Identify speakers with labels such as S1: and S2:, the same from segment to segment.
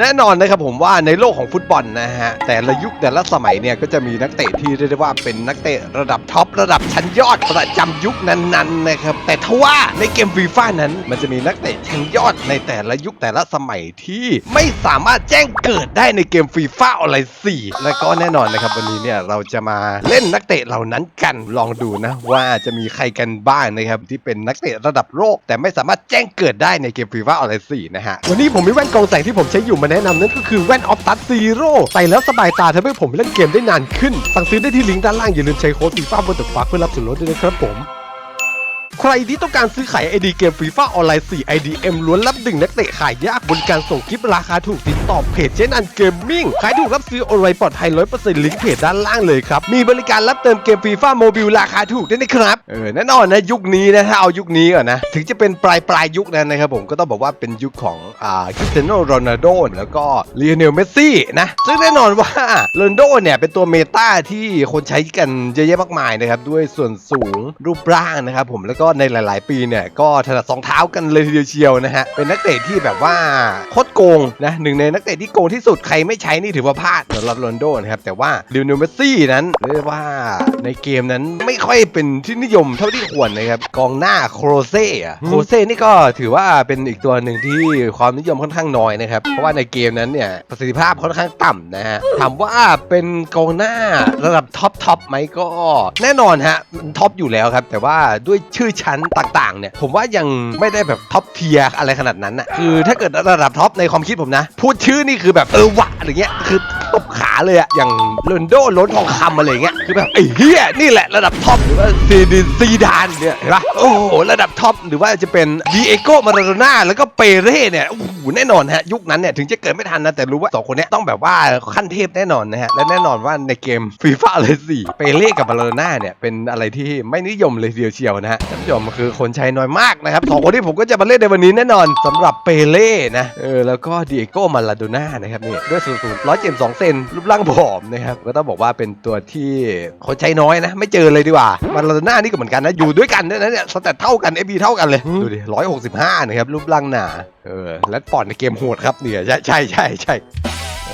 S1: แน่นอนนะครับผมว่าในโลกของฟุตบอลนะฮะแต่ละยุคแต่ละสมัยเนี่ยก็จะมีนักเตะที่เรียกได้ว่าเป็นนักเตะระดับท็อประดับชั้นยอดประจำยุคนั้นๆนะครับแต่ทว่าในเกมฟีฟ่านั้น มันจะมีนักเตะชั้นยอดในแต่ละยุคแต่ละสมัยที่ไม่สามารถแจ้งเกิดได้ในเกมฟีฟ่าออนไลน์4และก็แน่นอนนะครับวันนี้เนี่ยเราจะมาเล่นนักเตะเหล่านั้นกันลองดูนะว่าจะมีใครกันบ้างนะครับที่เป็นนักเตะระดับโลก แต่ไม่สามารถแจ้งเกิดได้ในเกมฟีฟ่าออนไลน์4นะฮะวันนี้ผมมีแว่นกองแสงที่ผมใช้อยู่มาแนะนำนั่นก็คือแว่นออฟตัสซีโร่ใส่แล้วสบายตาทำให้ผมเล่นเกมได้นานขึ้น สั่งซื้อได้ที่ลิงก์ด้านล่างอย่าลืมใช้โค้ดฟีฟ่าบนตึกฟักเพื่อรับส่วนลดด้วยนะครับผมใครที่ต้องการซื้อขายไอดีเกมฟีฟ่าออนไลน์ 4 IDM ล้วนรับดึงนักเตะขายยากบนการส่งคลิปราคาถูกติด ต่อเพจเจนันเกมมิ่งขายถูกรับซื้อออนไลน์ปลอดภัย100%ลิงก์เพจด้านล่างเลยครับ มีบริการรับเติมเกมฟีฟ่าโมบิลราคาถูกด้วยนะครับเออแน่นอนนะยุคนี้นะถ้าเอายุคนี้ก่อนนะถึงจะเป็นปลายปลายยุคนั้นนะครับผมก็ต้องบอกว่าเป็นยุคของอ่าคริสเตียโนโรนัลโดแล้วก็ลีโอเนลเมสซี่นะซึ่งแน่นอนว่าโรนัลโดเนี่ยเป็นตัวเมตาที่คนใช้กันเยอะแยะมากมายนะครับด้วยส่วนสูงรูปร่างนะครับผมแล้วก็ในหลาย ๆ ปีเนี่ยก็ถนัดสองเท้ากันเลยทีเดียวเชียวนะฮะเป็นนักเตะที่แบบว่าโคตรโกงนะหนึ่งในนักเตะที่โกงที่สุดใครไม่ใช้นี่ถือว่าพลาดสำหรับโรนัลโดนะครับแต่ว่าลิโอเนลเมสซี่นั้นเรียกว่าในเกมนั้นไม่ค่อยเป็นที่นิยมเท่าที่ควรนะครับกองหน้าโครเซ่อะโครเซ่นี่ก็ถือว่าเป็นอีกตัวหนึ่งที่ความนิยมค่อนข้างน้อยนะครับเพราะว่าในเกมนั้นเนี่ยประสิทธิภาพค่อนข้างต่ำนะฮะถามว่าเป็นกองหน้าระดับท็อปท็อปไหมก็ แน่นอนฮะมันท็อปอยู่แล้วครับ แต่ว่าด้วยชื่อชั้นต่างๆเนี่ยผมว่ายังไม่ได้แบบท็อปเทียอะไรขนาดนั้นอะคือถ้าเกิดระดับท็อปในความคิดผมนะพูดชื่อนี่คือแบบเออวะอะไรเงี้ยคือ ตบขาเลยอะอย่างโรนโดล้นทองคำอะไรเงี้ยคือแบบไอ้เฮียนี่แหละระดับท็อปหรือว่าซีดินซีดานเนี่ยเห็นปะโอ้โหระดับท็อปหรือว่าจะเป็นดีเอโกมาราโดน่าแล้วก็เปเร่เนี่ยโอ้โหแน่นอนฮะยุคนั้นเนี่ยถึงจะเกิดไม่ทันนะแต่รู้ว่าสองคนเนี้ยต้องแบบว่าขั้นเทพแน่นอนนะฮะและแน่นอนว่าในเกมฟีฟ่าเลยสี่เปเร่กับมาราโดน่าเนี่ยเป็นอะไรที่ไม่นิยมเลยเดียวเชียวนะฮะท่านผู้ชมคือคนใช้น้อยมากนะครับสองคนที่ผมก็จะมาเล่นในวันนี้แน่นอนสำหรับเปเร่นะเออแล้วก็ดีเอโกมาราโดน่านะครับนี่ด้วยสูงสูงร้อยเจ็ดสองเซนรูปร่างผอมนะครับก็ต้องบอกว่าเป็นตัวที่คนใช้น้อยนะ ไม่เจอเลยดีกว่ามาราโดน่านี่ก็เหมือนกันนะ อยู่ด้วยกันด้วยนะเนี่ยสแตทเท่ากันเอฟีเท่ากันเลย ดูดิร้อยหกสิบห้านะครับรูปร่างหนาเออและปอดในเกมโหดครับเนี่ยใช่ใช่ใช่ใช่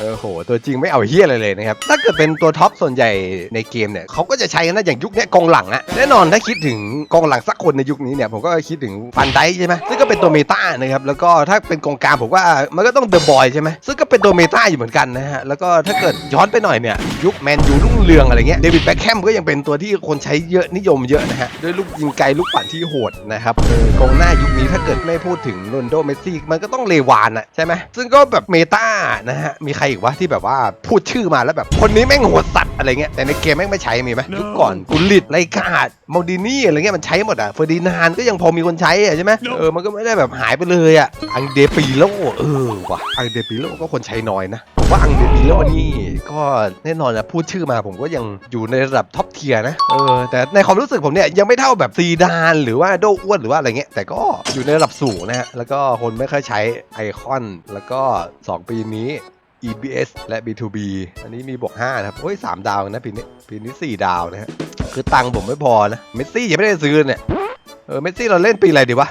S1: เออโห ตัวจริงไม่เอาเฮี้ยอะไรเลยนะครับ ถ้าเกิดเป็นตัวท็อปส่วนใหญ่ในเกมเนี่ยเขาก็จะใช้กันนะอย่างยุคเนี้ยกองหลังอะแน่นอนถ้าคิดถึงกองหลังสักคนในยุคนี้เนี่ยผมก็คิดถึงฟันไดใช่ไหมซึ่งก็เป็นตัวเมตานะครับแล้วก็ถ้าเป็นกองกลางผมว่ามันก็ต้องเดอะบอยใช่ไหมซึ่งก็เป็นตัวเมตาอยู่เหมือนกันนะฮะแล้วก็ถ้าเกิดย้อนไปหน่อยเนี่ยยุคแมนยูรุ่งเรืองอะไรเงี้ยเดวิดแบ็คแฮมก็ยังเป็นตัวที่คนใช้เยอะนิยมเยอะนะฮะด้วยลูกยิงไกลลูกปั่นที่โหดนะครับเออกองหน้ายุคนี้ถ้าเกิดไม่พูดถึงโรนโดเมสซี่มันก็ต้องเลวานอะใช่ไหมซึ่งก็แบบเมตานะฮะมีใครอีกวะที่แบบว่าพูดชื่อมาแล้วแบบคนนี้แม่งโหดสัตว์อะไรเงี้ยแต่ในเกมแม่งไม่ใช้มีไหมยุคก่อนกุลิตไรกาดมอลดินี่อะไรเงี้ยมันใช้หมดอะเฟอร์ดินานด์ก็ยังพอมีคนใช้อะใช่ไหมเออมันก็ไม่ได้แบบหายไปเลยอะอังเดปิโลเออว่ะอังเดปิโลก็คนใช้น้อยนะผมว่าอังเดปิโลนี่ก็แน่นอนนะพูดชื่อมาผมก็ยังอยู่ในระดับท็อปเทียร์นะเออแต่ในความรู้สึกผมเนี่ยยังไม่เท่าแบบซีดานหรือว่าโดอ้วนหรือว่าอะไรเงี้ยแต่ก็อยู่ในระดับสูงนะฮะแล้วก็คนไม่ค่อยใช้ไอคอนแล้วก็ 2 ปีนี้ EBS และ B2B อันนี้มีบวก5นะครับ โอ้ย 3 ดาวนะปีนี้ปีนี้ 4 ดาวนะฮะ คือตังค์ผมไม่พอนะ เมสซี่ยังไม่ได้ซื้อเนี่ย เออ เมสซี่เราเล่นปีอะไรดีวะ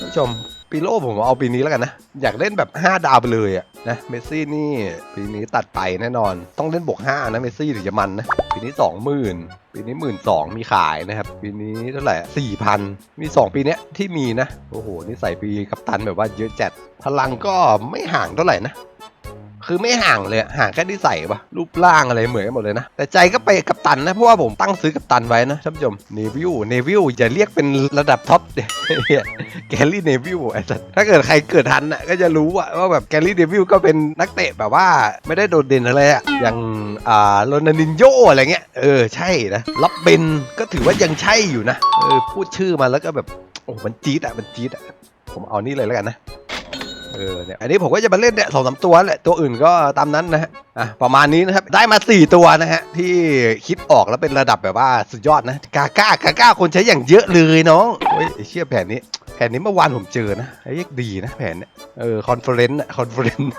S1: ท่านผู้ชมปีโลผมเอาปีนี้แล้วกันนะ อยากเล่นแบบ 5 ดาวไปเลยอะนะ เมสซี่นี่ปีนี้ตัดไปแน่นอน ต้องเล่นบวก5นะ เมสซี่ถึงจะมันนะ ปีนี้ 20,000 ปีนี้ 1 2ื่นมีขายนะครับ ปีนี้เท่าไหร่สี่พันมี 2 ปีเนี้ยที่มีนะ โอ้โห นี่ใส่ปีกัปตันแบบว่าเยอะจัด พลังก็ไม่ห่างเท่าไหร่นะ คือไม่ห่างเลยห่างแค่ที่ใส่ปะรูปร่างอะไรเหมือนกันหมดเลยนะ แต่ใจก็ไปกับตันนะ เพราะว่าผมตั้งซื้อกับตันไว้นะท่านผู้ชมเนวิลเนวิลอย่าเรียกเป็นระดับท็อปแกลลี่เนวิลไอ้สัสถ้าเกิดใครเกิดทันอะก็จะรู้อะว่าแบบแกลลี่เนวิลก็เป็นนักเตะแบบว่าไม่ได้โดดเด่นอะไรอะอย่างอ่าโรนัลดินโยอะไรเงี้ยเออใช่นะรับเบนก็ถือว่ายังใช่อยู่นะเออพูดชื่อมาแล้วก็แบบโอ้มันจี๊ดอะมันจี๊ดอะผมเอานี่เลยแล้วกันนะ เออเนี่ยอันนี้ผมก็จะมาเล่นเนี่ยสองสามตัวแหละตัวอื่นก็ตามนั้นนะฮะอะประมาณนี้นะครับได้มา 4 ตัวนะฮะที่คิดออกแล้วเป็นระดับแบบว่าสุดยอดนะกาก้ากาก้าคนใช้อย่างเยอะเลยน้องเฮ้ยเชื่อแผนนี้แผนนี้เมื่อวานผมเจอนะไอ้ยกดีนะแผนเนี่ยเออคอนเฟอเรนซ์อะคอนเฟอเรนซ์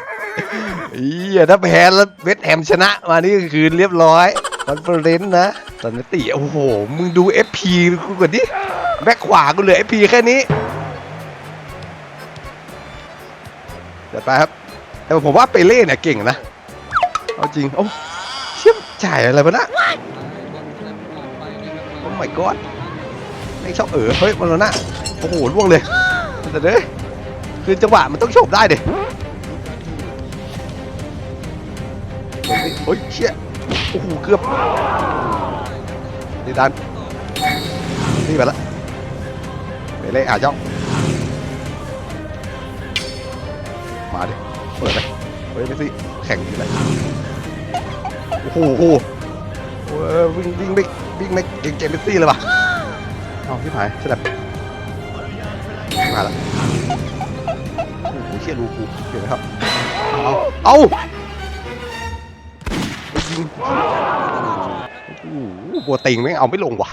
S1: อียถ้าแพ้แล้วเวสแฮมชนะมานี่ก็คือเรียบร้อยคอนเฟอเรนซ์นะสันติโอ้โหมึงดู FP กูก่อนดิแบ็คขวากูเหลือ FP แค่นี้ ดไปครับ แต่ผมว่าเปเล่เนี่ยเก่งนะ เอาจริง โอ้เชี่ยจ่ายอะไรวะนะโอ้ my god ไม่ชอบเออเฮ้ยมาแล้วนะโอ้โหล่วงเลยแต่เด้ยคือจังหวะมันต้องโฉบได้เดิโอ้ยเชี่ยโอ้โหเกือบนี่ดันนี่ไปละเปเล่อะจ้อง เปิดเลยเฮ้ยไม่สิแข่งอยู่ไหนโอ้โหโอ้โหเว้ยวิ่งวิ่งไม่วิ่งไม่เก่งเจมส์ซี่เลยว่ะเอาพี่ผายสลับมาละโอ้โหเชี่ยรูกูเห็นไหมครับเอาเอายิงโอ้โหบัวติงไม่งเอาไม่ลงว่ะ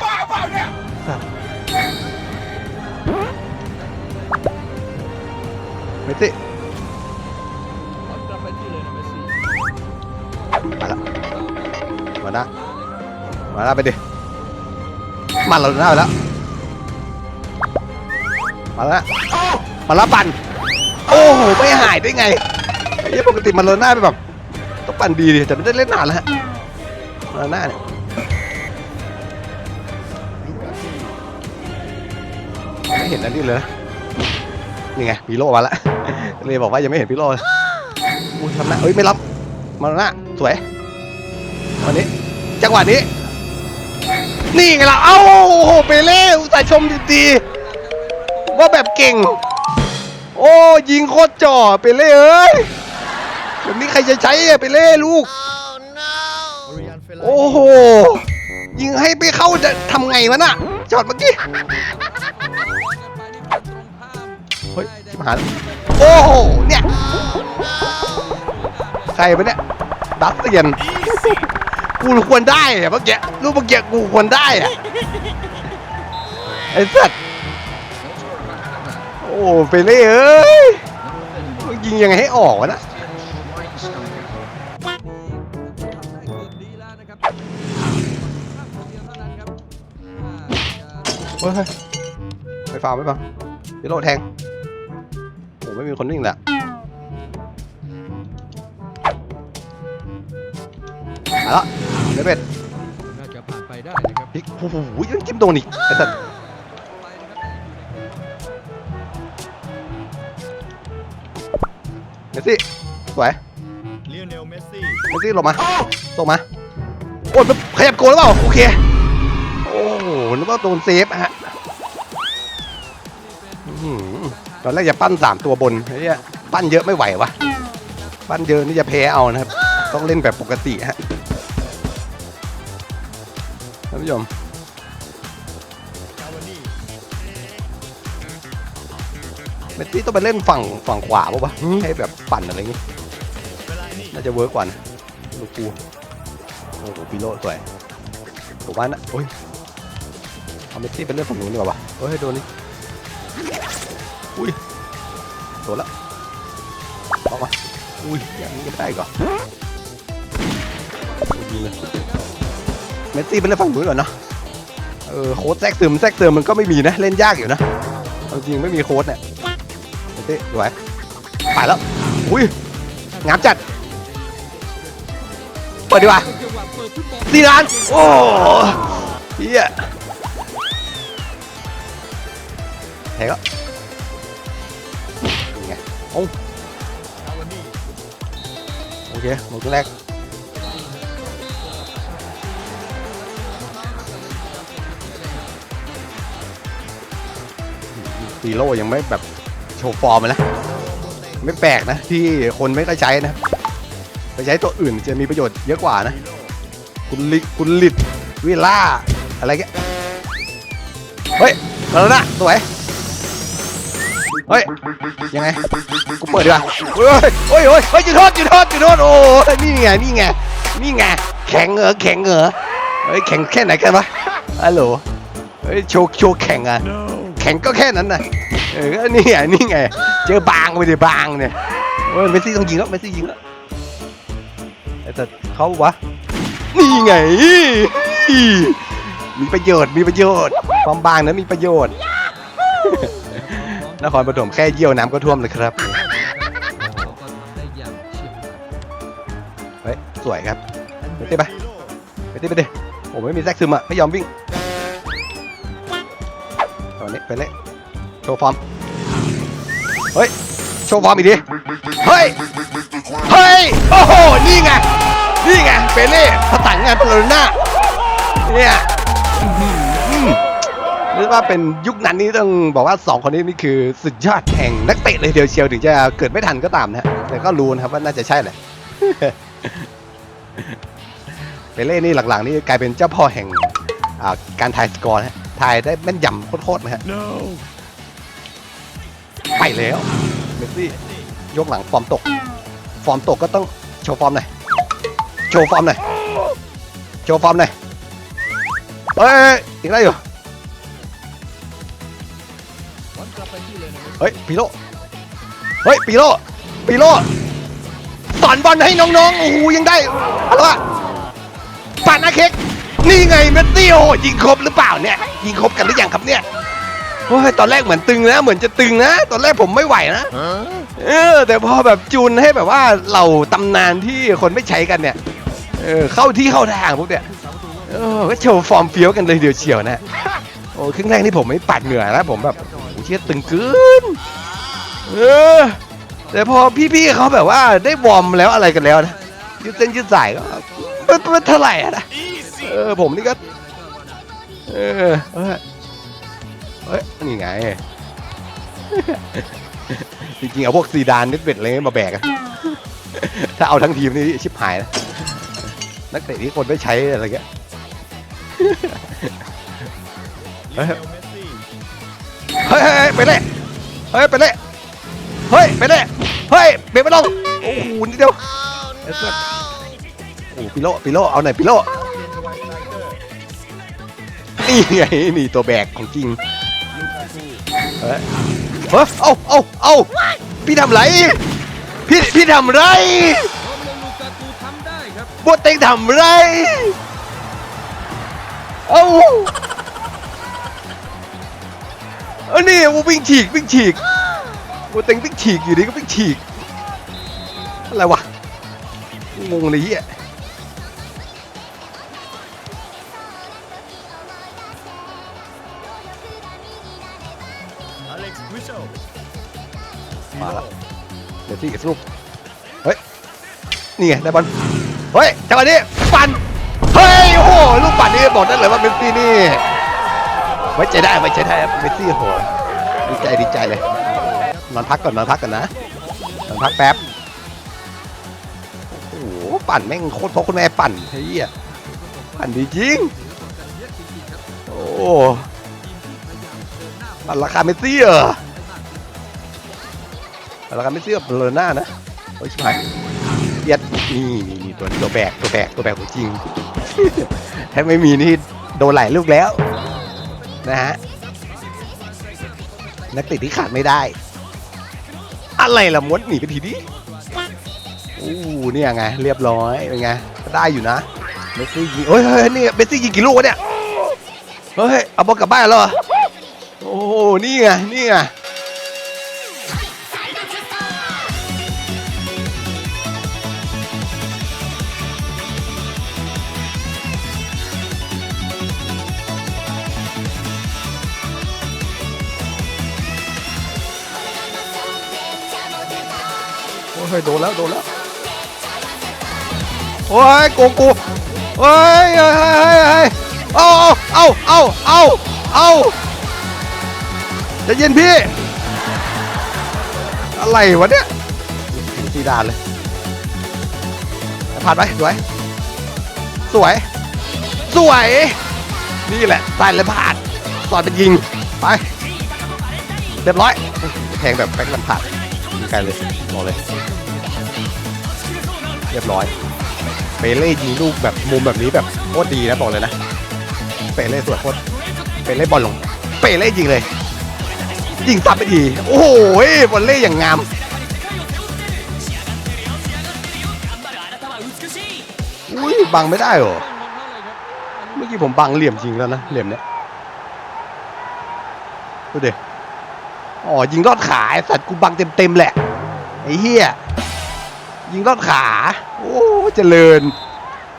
S1: ไม่สิ
S2: มา
S1: ละไปดิมาเราหน้าไปแล้วมาและมาและปั่นโอ้โหไม่หายได้ไงไอ้เหี้ยปกติมันโรน่าไปแบบต้องปั่นดีดิแต่ไม่ได้เล่นนานแล้วฮะมาโรน่าเนี่ยไม่เห็นอันนี้เลยนะนี่ไงพีโร่มาและเลยบอกว่ายังไม่เห็นพีโร่เลอุ้ทำหน้าเอ้ยไม่รับมาโรน่าสวยวันนี้จังหวะนี้ นี่ไงล่ะ เอ้า โอ้โห เปเล่อุตส่าห์ชมดีๆว่าแบบเก่ง โอ้ยิงโคตรจ่อ เปเล่เอ้ยแบบนี้ใครจะใช้อะเปเล่ลูก
S2: โอ้
S1: โห ยิงให้ไปเข้าจะทำไงวะน่ะจอดเมื่อกี้ เฮ้ยชิบหายโอ้โห เนี่ย ใครไปเนี่ย ดัตเซียน กูควรได้อะเมื่อกี้รูปเมื่อกี้กูควรได้อะไอ้สัตว์โอ้ไปเลยเอ้ยมึงยิงยังไงให้ออกวะนะเฮ้ยไม่ฟังไม่ฟังพี่โลแทงโอ้ไม่มีคนวิ่งแหละมาแล้ว เดเป็ด
S2: น่าจะผ่านไปได้นะครับ
S1: พลิกโอ้โหยังจิ้มโดนอีกไอ้สัตว์เมสซี่สวย
S2: เลียนเนลเมสซี่
S1: เมสซี่ลงมาลงมาโอ้ยมันขยับโกนหรือเปล่าโอเคโอ้โหนึกว่าโดนเซฟอะฮะอื้อหือตอนแรกจะปั้นสามตัวบนไอ้เนี่ยปั้นเยอะไม่ไหววะปั้นเยอะนี่จะแพ้เอานะครับ ต้องเล่นแบบปกติฮะท่าน ผู้ชม
S2: กาวานี่
S1: เมสซี่ต้องไปเล่นฝั่งฝั่งขวาป่ะวะให้แบบปั่นอะไรอย่างงี้
S2: เวลานี่
S1: น่าจะเวิร์กกว่านะลูกกูโอ้โหปีโลสวยผมว่านะโอ้ยเอาเมสซี่ไปเล่นฝั่งนู้นดีกว่าวะเฮ้ยโดนนี่อุ้ยโดนละออกมาอุ้ยอย่างนี้ก็ไม่ได้อีกเหรอยิงเลย เมสซี่ไปเล่นฝั่งนู้นก่อนเนาะเออโค้ดแทรกซึมแทรกซึมมันก็ไม่มีนะเล่นยากอยู่นะเอาจริงไม่มีโค้ดเนี่ยเมสซี่ดูไว้ไปแล้วอุ้ยงามจัดเปิดดีกว่าซีรานโอ้เฮียแทงแล้ยังไงโอ้โอเคหมดตัวแรก ซีโร่ยังไม่แบบโชว์ฟอร์มนะ ไม่แปลกนะที่คนไม่ค่อยใช้นะ ไปใช้ตัวอื่นจะมีประโยชน์เยอะกว่านะ คุณลิคุณลิดวิลล่า อะไรเงี้ยเฮ้ยมาแล้วนะสวยเฮ้ย ยังไง กูเปิดดีกว่าเฮ้ยเฮ้ยเฮ้ยเฮ้ยจุดโทษจุดโทษจุดโทษโอ้ยนี่ไง นี่ไง นี่ไง แข็งเหรอแข็งเหรอเฮ้ย แข็งแค่ไหนกันวะฮัลโหลเฮ้ย โชว์ โชว์แข่งอะ ข่งก็แค่นั้นน่ะเออนี่ไงนี่ไง เจอบางไปดิบางเนี่ยเฮ้ยเมสซี่ต้องยิงแล้วเมสซี่ยิงแล้วแต่เขาวะ นี่ไง มีประโยชน์มีประโยชน์ ความบางนั้นมีประโยชน์ นครปฐมแค่เยี่ยวน้ำก็ท่วมเลยครับ
S2: เขาก็ทำได้อย่าง
S1: เฮ้ยสวยครับไปดิไปไปดิไปดิผมไม่มีแซกซึมอะไม่ยอมวิ่ง ตอนนี้ไปเลยโชว์ฟอร์มเฮ้ยโชว์ฟอร์มอีกดิเฮ้ยเฮ้ยโอ้โหนี่ไงนี่ไงเปเล่ผตังงานเปโลน่าเนี่ยเรียกว่าเป็นยุคนั้นนี่ต้องบอกว่าสองคนนี้นี่คือสุดยอดแห่งนักเตะเลยเดียวเชียวถึงจะเกิดไม่ทันก็ตามนะฮะแต่ก็รู้นะครับว่าน่าจะใช่แหละเปเล่นี่หลังๆนี่กลายเป็นเจ้าพ่อแห่งการทายสกอร์นะ ฮะทายได้แม่นยำโคตรๆนะฮะ
S2: no
S1: ไปแล้วเมสซี่ยกหลังฟอร์มตก ฟอร์มตกก็ต้องโชว์ฟอร์มหน่อยโชว์ฟอร์มหน่อยโชว์ฟอร์มหน่อยเอ้ยอีกได้อยู่
S2: วันกลับไปที่เลยนะ
S1: เฮ้ยปีโลเฮ้ยปีโลปีโลสอนบอลให้น้องๆโอ้โหยังได้อะไรวะปาดหนาเค้ก นี่ไงเมสซี่โอ้ยิงครบหรือเปล่าเนี่ยยิงครบกันหรือยังครับเนี่ยโอ้ยตอนแรกเหมือนตึงนะเหมือนจะตึงนะ ตอนแรกผมไม่ไหวนะเออ แต่พอแบบจูนให้แบบว่าเหล่าตำนานที่คนไม่ใช้กันเนี่ยเออเข้าที่เข้าทางพวกเนี่ยเออก็โชว์ฟอร์มเฟี้ยวกันเลยเดียวเชียวนะโอ้ครึ่งแรกนี่ผมไม่ปัดเหงื่อนะผมแบบโอ้เชี่ยตึงเกินเออแต่พอพี่ๆเขาแบบว่าได้วอร์มแล้วอะไรกันแล้วนะยืดเส้นยืดสายก็ไม่ไม่เท่าไหร่อะนะ ออผมนี่ก็ เออเออเฮ้ยนี่ไง จริงๆเอาพวกซีดานนิดเบ็ดอะไรเงี้ยมาแบกอะถ้าเอาทั้งทีมนี่ชิบหายนะนักเตะที่คนไม่ใช้อะไรเงี้ย
S2: เฮ้
S1: ยเฮ้ยไปเลยเฮ้ยไปเลยเฮ้ยไปเลยเฮ้ยเบรกไม่ลงโอ้โหนิดเดียวโอ้โหปิโลปิโลเอาหน่อยปิโล
S2: นี่ไง
S1: นี่ตัวแบกของจริง
S2: ลูกากู
S1: เฮ้ยเฮ้ยเอาเอาเอาพี่ทำไร พี่พี่ทำไร
S2: โรเมโลลูกากูทำได้ครับ
S1: บัวเต็งทำไร เอ้าอันนี้วัววิ่งฉีกวิ่งฉีกบัวเต็งวิ่งฉีกอยู่ดีก็วิ่งฉีก อะไรวะ งงเลยเฮีย มาละเดี๋ยวที่กับลูกเฮ้ย นี่ไงได้บอล เฮ้ยจังหวะนี้ปั่น เฮ้ย โอ้โห ลูกปั่นนี่บอกได้เลยว่าเมสซี่นี่ ไว้ใจได้ ไว้ใจได้เมสซี่โห ดีใจ ดีใจเลย นอนพักก่อน นอนพักก่อนนะ นอนพักแป๊บ โอ้โห ปั่นแม่งโคตรพ่อคุณแม่ปั่นเฮียปั่นดีจริง โอ้ปั่นราคาเมสซี่เหรอ ปั่นราคาเสซี่กับเลน่านะโอ้ยชิบหายเอียดนี่นี่นี่ตัวตัวแบกตัวแบกตัวแบกของจริงถ้าไม่มีนี่โดนหลายลูกแล้ว นะฮะนักติดที่ขาดไม่ได้ อะไรล่ะมดหนีไปทีดิอู้เนี่ยไงเรียบร้อยเป็นไงได้อยู่นะเมสซี่ยิงเฮ้ยเฮ้ยนี่เมสซี่ยิงกี่ลูกวะเนี่ยเฮ้ยเอาบอลกลับบ้านแล้วเหรอโอ้โหนี่ไงนี่ไง โอ้ยโดนแล้วโดนแล้วโอ้ยโกงกูโอ้ยเฮ้ยเฮ้ยเฮ้ยเฮ้ยเอาเอาเอาเอาเอาเอาใจะเย็นพี่ อะไรวะเนี่ยตีดานเลยผ่านไปสวย สวย สวย นี่แหละใส่เลยผ่านสอนเป็นยิง ไปเรียบร้อยแทงแบบแบ็คลันผ่านไกลเลยบอกเลย รียบร้อยเปเล่ยิงลูกแบบมุมแบบนี้แบบโคตรดีนะบอกเลยนะเปเล่สวยโคตรเปเล่บอลลงเปเล่ยิงเลย ยิงซับไปดี โอ้โหบอลเล่อย่างงามอุ้ยบังไม่ได้เหรอเมื่อกี้ผมบังเหลี่ยมจริงแล้วนะเหลี่ยมเนี้ยดูดิอ๋อยิงรอดขาไอ้สัตว์กูบังเต็มๆแหละไอ้เหี้ย ยิงลอดขา โอ้เจริญ